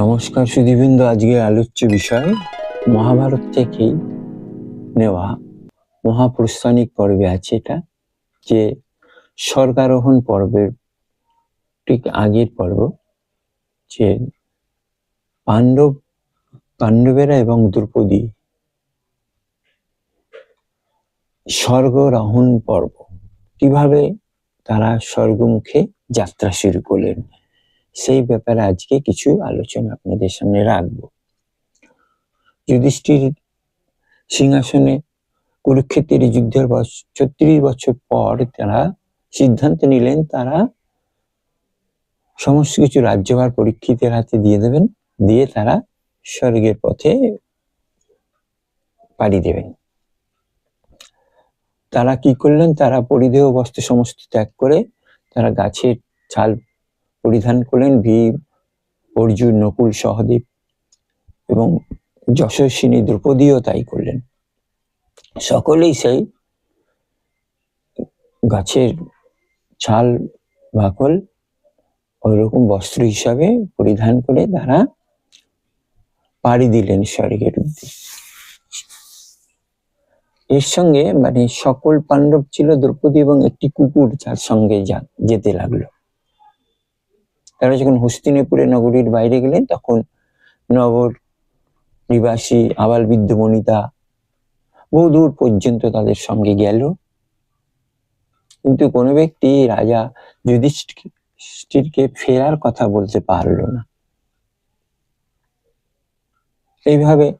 নমস্কার সুদীবৃন্দ আজকে আলোচ্য বিষয় মহাভারত থেকেই নেওয়া মহাপ্রস্থানিক পর্বে আছে এটা, যে স্বর্গারোহণ পর্বের ঠিক আগের পর্ব, যে পাণ্ডব, পাণ্ডবেরা এবং দ্রৌপদী স্বর্গরোহণ পর্ব, কীভাবে তারা স্বর্গমুখে যাত্রা শুরু করলেন? সেই ব্যাপারে আজকে কিছু আলোচনা আপনাদের সামনে রাখব। যুধিষ্ঠির সিংহাসনে কুরুক্ষেত্রের যুদ্ধের ছত্রিশ বছর পর তারা সিদ্ধান্ত নিলেন, তারা সমস্ত কিছু রাজ্যভার পরীক্ষিতের হাতে দিয়ে দেবেন, দিয়ে তারা স্বর্গের পথে পাড়ি দেবেন। তারা কি করলেন? তারা পরিধেয় বস্ত্র সমস্ত ত্যাগ করে তারা গাছের ছাল পরিধান করলেন ভীম অর্জুন, নকুল, সহদেব এবং যশস্বিনী দ্রৌপদীও তাই করলেন। সকলেই সেই গাছের ছাল, বাকল ওইরকম বস্ত্র হিসাবে পরিধান করে তারা পাড়ি দিলেন স্বর্গের উদ্দেশ্যে এর সঙ্গে মানে সকল পাণ্ডব ছিল দ্রৌপদী এবং একটি কুকুর যার সঙ্গে যেতে লাগল। তারা যখন হস্তিনাপুরে নগরীর বাইরে গেলেন, তখন নগর নিবাসী আবাল বৃদ্ধ বনিতা বহু দূর পর্যন্ত তাদের সঙ্গে গেল। কিন্তু কোনো ব্যক্তি রাজা যুধিষ্ঠিরকে ফেরার কথা বলতে পারল না। এইভাবে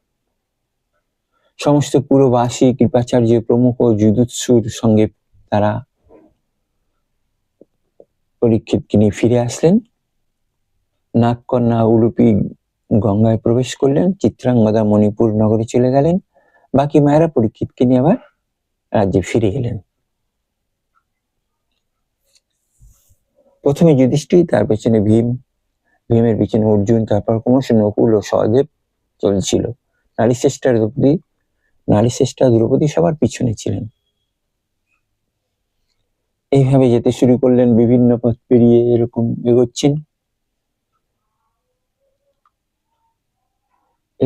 সমস্ত পুরবাসী, কৃপাচার্য, প্রমুখ যুদুৎসুর সঙ্গে তারা পরীক্ষিতকে নিয়ে ফিরে আসলেন। নাগকন্যা উলুপি গঙ্গায় প্রবেশ করলেন চিত্রাঙ্গদা মণিপুর নগরে চলে গেলেন, বাকি মায়েরা পরীক্ষিতকে নিয়ে আবার রাজ্যে ফিরে এলেন। প্রথমে যুধিষ্ঠির, তার পেছনে ভীম, ভীমের পিছনে অর্জুন, তারপর ক্রমশ নকুল ও সহদেব চলছিল। নারী শ্রেষ্ঠা দ্রৌপদী নারী শ্রেষ্ঠা দ্রৌপদী সবার পিছনে ছিলেন। এইভাবে যেতে শুরু করলেন, বিভিন্ন পথ পেরিয়ে এরকম এগোচ্ছেন।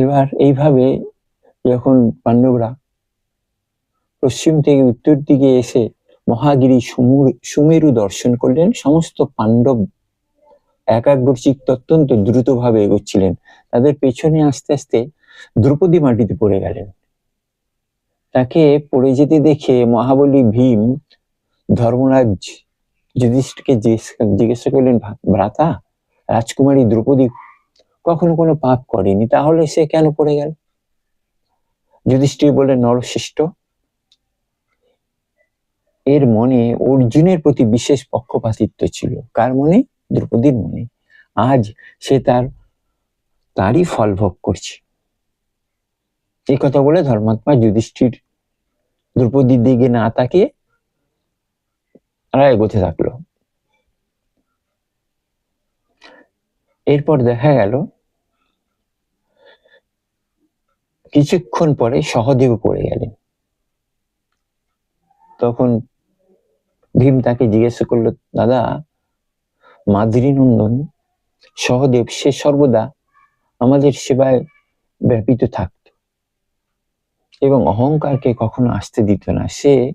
এবার এইভাবে যখন পাণ্ডবরা পশ্চিম থেকে উত্তর দিকে এসে মহাগিরি সুমেরু দর্শন করলেন, সমস্ত পাণ্ডব একাগ্রচিত্ত অত্যন্ত দ্রুতভাবে এগোচ্ছিলেন। তাদের পেছনে আস্তে আস্তে দ্রৌপদী মাটিতে পড়ে গেলেন। তাকে পড়ে যেতে দেখে মহাবলী ভীম, ধর্মরাজ যুধিষ্ঠকে জিজ্ঞাসা করলেন ভ্রাতা, রাজকুমারী দ্রৌপদী কখনো কোনো পাপ করেনি, তাহলে সে কেন পড়ে গেল? যুধিষ্ঠির বলে নরশ্রেষ্ঠ এর মনে অর্জুনের প্রতি বিশেষ পক্ষপাতিত্ব ছিল। কার মনে? দ্রৌপদীর মনে। আজ সে তার, তারই ফল ভোগ করছে। এই কথা বলে ধর্মাত্মা যুধিষ্ঠির দ্রৌপদীর দিকে না তাকিয়ে তারা এগোতে থাকল। এরপর দেখা গেল কিছুক্ষণ পরে সহদেব পড়ে গেলেন। তখন ভীম তাকে জিজ্ঞাসা করল, দাদা মাদ্রী নন্দন, সহদেব, সে সর্বদা আমাদের সেবায় ব্যাপিত থাকত এবং অহংকারকে কখনো আসতে দিত না। সে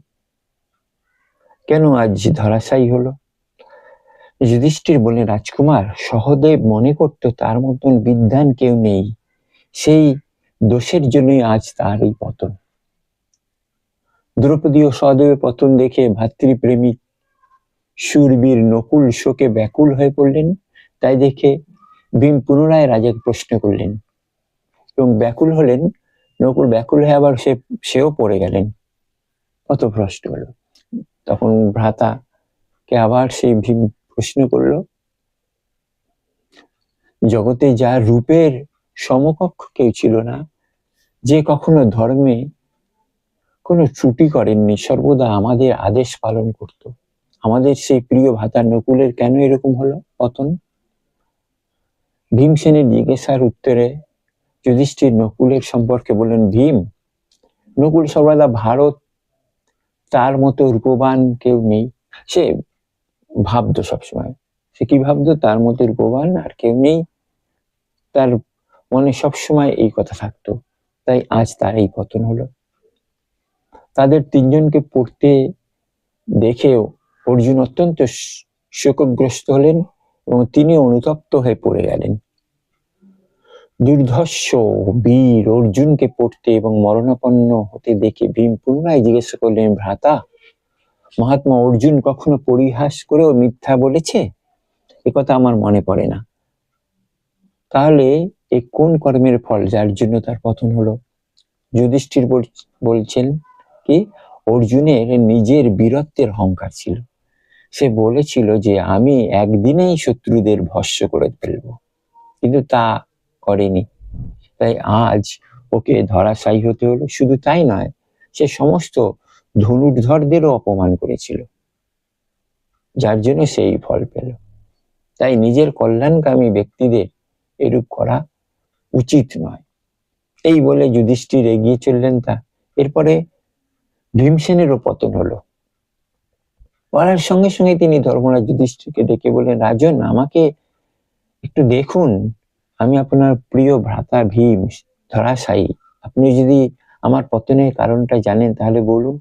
কেন আজ ধরাশায়ী হলো? যুধিষ্ঠির বলে রাজকুমার, সহদেব মনে করত তার মতন বিদ্যান কেউ নেই। সেই দোষের জন্যই আজ তার এই পতন। দ্রৌপদী ও সহদেবের পতন দেখে ভাতৃপ্রেমিক সুরবীর নকুল শোকে ব্যাকুল হয়ে পড়লেন। তাই দেখে ভীম পুনরায় রাজাকে প্রশ্ন করলেন এবং ব্যাকুল হলেন। নকুল ব্যাকুল হয়ে আবার সে, সেও পড়ে গেলেন। অত ভ্রষ্ট হলো। তখন ভ্রাতাকে আবার সেই ভীম প্রশ্ন করল, জগতে যা রূপের সমকক্ষ কেউ ছিল না যে কখনো ধর্মে কোনো ত্রুটি করেননি, সর্বদা আমাদের আদেশ পালন করত। আমাদের সেই প্রিয় ভাতা নকুলের কেন এরকম হলো, পতন? ভীমসেনের জিজ্ঞাসার উত্তরে যুধিষ্ঠির নকুলের সম্পর্কে বললেন, ভীম, নকুল সর্বদা ভারত, তার মতো রূপবান কেউ নেই। সে ভাবতো সবসময়, সে কি ভাবতো, তার মতো রূপবান আর কেউ নেই? তার মনে সবসময় এই কথা থাকতো। তাই আজ তার এই পতন হলো। তাদের তিনজনকে পড়তে দেখেও অর্জুন অত্যন্ত শোকগ্রস্ত হলেন এবং তিনি অনুতপ্ত হয়ে পড়ে গেলেন। দুর্ধর্ষ বীর অর্জুনকে পড়তে এবং মরণাপন্ন হতে দেখে ভীম পুনরায় জিজ্ঞেস করলেন, ভ্রাতা, মহাত্মা অর্জুন কখনো পরিহাস করেও মিথ্যা বলেছে? কথা আমার মনে পড়ে না। তাহলে এ কোন কর্মের ফল যার জন্য তার পতন হলো? যুধিষ্ঠির বলছেন কি, অর্জুনের নিজের বীরত্বের অহংকার ছিল। সে বলেছিল যে আমি একদিনেই শত্রুদের ভস্য করে ফেলব, কিন্তু তা করেনি। তাই আজ ওকে ধরাশায়ী হতে হলো। শুধু তাই নয়, সে সমস্ত ধনুর্ধরদেরও অপমান করেছিল, যার জন্য সেই ফল পেল। তাই নিজের কল্যাণকামী ব্যক্তিদের এরূপ করা উচিত নয়। এই বলে যুধিষ্ঠির এগিয়ে চললেন তা। এরপরে ভীমসেনেরও পতন হলো। বলার সঙ্গে সঙ্গে তিনি ধর্মরাজ যুধিষ্ঠিরকে ডেকে বললেন, রাজন, আমাকে একটু দেখুন। আমি আপনার প্রিয় ভ্রাতা ভীম ধরাশায়ী। আপনি যদি আমার পতনের কারণটা জানেন তাহলে বলুন।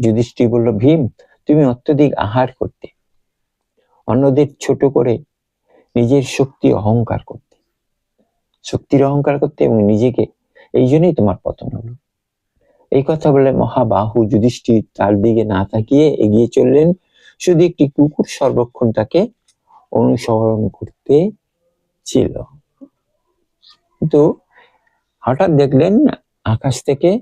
যুধিষ্ঠির বলল, ভীম, তুমি অত্যধিক আহার করতে। অন্যদের ছোট করে নিজের শক্তি অহংকার করতে। শক্তির অহংকার করতে এবং নিজেকে এই জন্যই তোমার পতন হলো। এই কথা বলে মহাবাহু যুধিষ্ঠির তার দিকে না তাকিয়ে এগিয়ে চললেন। শুধু একটি কুকুর সর্বক্ষণ তাকে অনুসরণ করতে ছিল। কিন্তু হঠাৎ দেখলেন আকাশ থেকে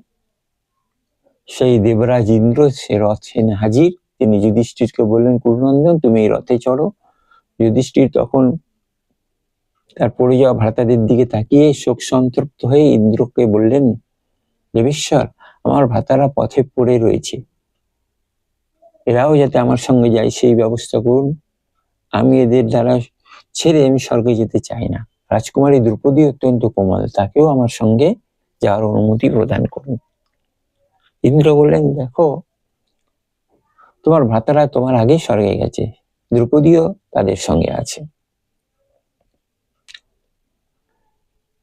সেই দেবরাজ ইন্দ্র, সে রথে হাজির। তিনি যুধিষ্ঠিরকে বললেন, কুরুনন্দন, তুমি এই রথে চড়ো। যুধিষ্ঠির তখন তার পড়ে যাওয়া ভ্রাতাদের দিকে তাকিয়ে শোক সন্তপ্ত হয়ে ইন্দ্রকে বললেন, দেবেশ্বর, আমার ভ্রাতারা পথে পড়ে রয়েছে। এরাও যাতে আমার সঙ্গে যায়, সেই ব্যবস্থা করুন। আমি এদের দ্বারা ছেড়ে আমি স্বর্গে যেতে চাই না। রাজকুমারী দ্রৌপদী অত্যন্ত কোমল, তাকেও আমার সঙ্গে যাওয়ার অনুমতি প্রদান করুন। ইন্দ্র বললেন, দেখো, তোমার ভ্রাতারা তোমার আগে স্বর্গে গেছে। দ্রৌপদীও তাদের সঙ্গে আছে।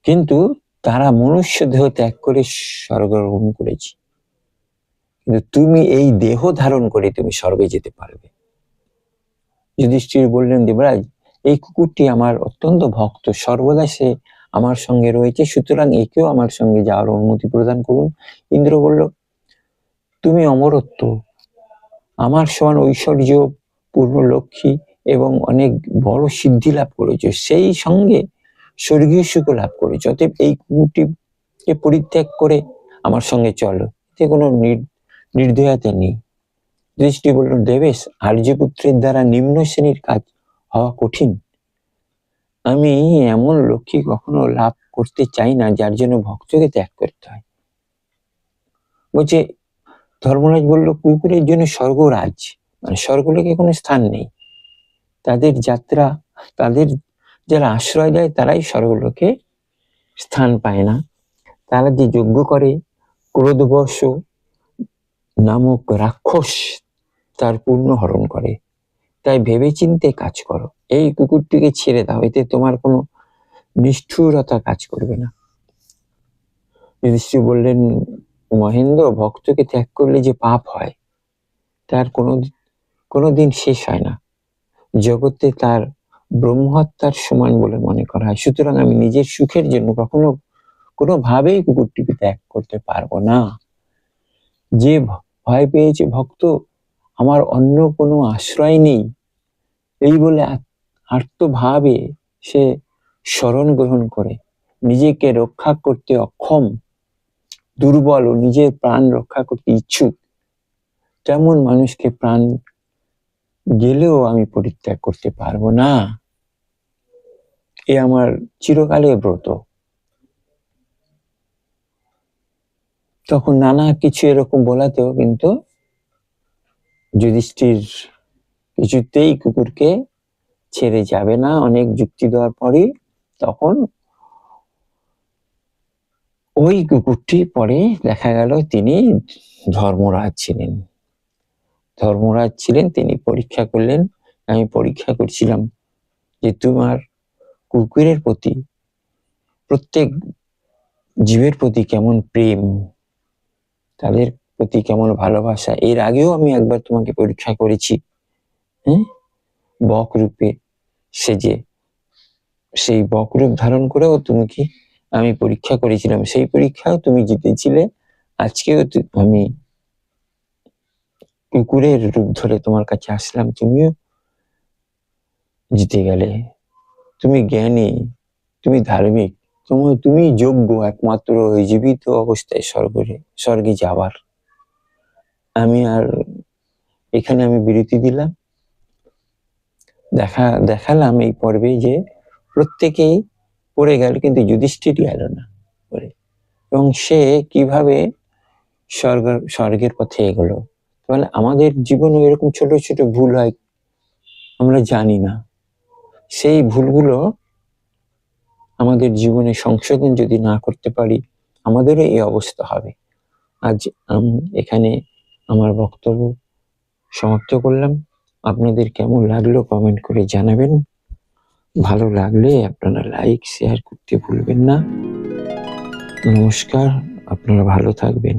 কিন্তু তারা মনুষ্য দেহ ত্যাগ করে স্বর্গরোহণ করেছে। কিন্তু তুমি এই দেহ ধারণ করে তুমি স্বর্গে যেতে পারবে। যুধিষ্ঠির বললেন, দেবরাজ, এই কুকুরটি আমার অত্যন্ত ভক্ত। সর্বদা সে আমার সঙ্গে রয়েছে। সুতরাং একেও আমার সঙ্গে যাওয়ার অনুমতি প্রদান করুন। ইন্দ্র বলল, তুমি অমরত্ব। আমার সমান ঐশ্বর্য পূর্ণ লক্ষ্মী এবং অনেক বড় সিদ্ধি লাভ করেছ। সেই সঙ্গে স্বর্গীয় সুখ লাভ করেছ। অতএব এই কুকুরটিকে পরিত্যাগ করে আমার সঙ্গে চলো। এতে কোনো নির- নির্দয়তা নেই। দৃষ্টি বলল দেবেশ, আর্যপুত্রের দ্বারা নিম্ন শ্রেণির কাজ হওয়া কঠিন। আমি এমন লক্ষ্মী কখনো লাভ করতে চাই না, যার জন্য ভক্তকে ত্যাগ করতে হয়। বলছে, ধর্মরাজ বলল, কুকুরের জন্য স্বর্গরাজ মানে স্বর্গলোকে কোনো স্থান নেই। তাদের যাত্রা, তাদের যারা আশ্রয় দেয়, তারাই স্বর্গলোকে স্থান পায় না। তারা যে যজ্ঞ করে, ক্রোধবশ নামক রাক্ষস তার পূর্ণ হরণ করে। তাই ভেবেচিন্তে কাজ করো। এই কুকুরটিকে ছেড়ে দাও, এতে তোমার কোনো নিষ্ঠুরতা কাজ করবে না। যুধিষ্ঠির বললেন, মহেন্দ্র, ভক্তকে ত্যাগ করলে যে পাপ হয়, তার কোনো কোনোদিন শেষ হয় না। জগতে তার ব্রহ্মহত্যার সমান বলে মনে করা হয়। সুতরাং আমি নিজের সুখের জন্য কখনো কোনোভাবেই কুকুরটিকে ত্যাগ করতে পারব না। যে ভয় পেয়েছে, ভক্ত, আমার অন্য কোনো আশ্রয় নেই। এই বলে আত- আর্তভাবে সে স্মরণ গ্রহণ করে। নিজেকে রক্ষা করতে অক্ষম, দুর্বল ও নিজের প্রাণ রক্ষা করতে ইচ্ছুক, তেমন মানুষকে প্রাণ গেলেও আমি পরিত্যাগ করতে পারব না। এ আমার চিরকালের ব্রত। তখন নানা কিছু এরকম বলাতেও কিন্তু যুধিষ্ঠির কিছুতেই কুকুরকে ছেড়ে যাবে না। অনেক যুক্তি দেওয়ার পরে তখন ওই কুকুরটি পরে দেখা গেল তিনি ধর্মরাজ ছিলেন। ধর্মরাজ ছিলেন, তিনি পরীক্ষা করলেন। আমি পরীক্ষা করছিলাম যে তোমার কুকুরের প্রতি, প্রত্যেক জীবের প্রতি কেমন প্রেম, তাদের প্রতি কেমন ভালোবাসা, এর আগেও আমি একবার তোমাকে পরীক্ষা করেছি হ্যাঁ? বক রূপে সেজে। সেই বক রূপ ধারণ করেও তুমি কি আমি পরীক্ষা করেছিলাম। সেই পরীক্ষাও তুমি জিতেছিলে। আজকেও আমি কুকুরের রূপ ধরে তোমার কাছে আসলাম। তুমিও জিতে গেলে। তুমি জ্ঞানী, তুমি ধার্মিক তোমার তুমি যোগ্য একমাত্র ওই জীবিত অবস্থায় স্বর্গে স্বর্গে যাবার আমি আর এখানে আমি বিরতি দিলাম। দেখা, দেখালাম এই পর্বে যে প্রত্যেকেই পড়ে গেল কিন্তু যুধিষ্ঠির গেল না পড়ে। এবং সে কীভাবে স্বর্গ, স্বর্গের পথে এগোলো? তাহলে আমাদের জীবনে এরকম ছোট ছোট ভুল হয়, আমরা জানি না। সেই ভুলগুলো আমাদের জীবনে সংশোধন যদি না করতে পারি, আমাদেরও এই অবস্থা হবে। আজ আমি এখানে আমার বক্তব্য সমাপ্ত করলাম। আপনাদের কেমন লাগল কমেন্ট করে জানাবেন। ভালো লাগলে আপনারা লাইক শেয়ার করতে ভুলবেন না। নমস্কার, আপনারা ভালো থাকবেন।